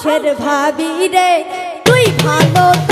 মানুষের ভাবি রে তুই ভালো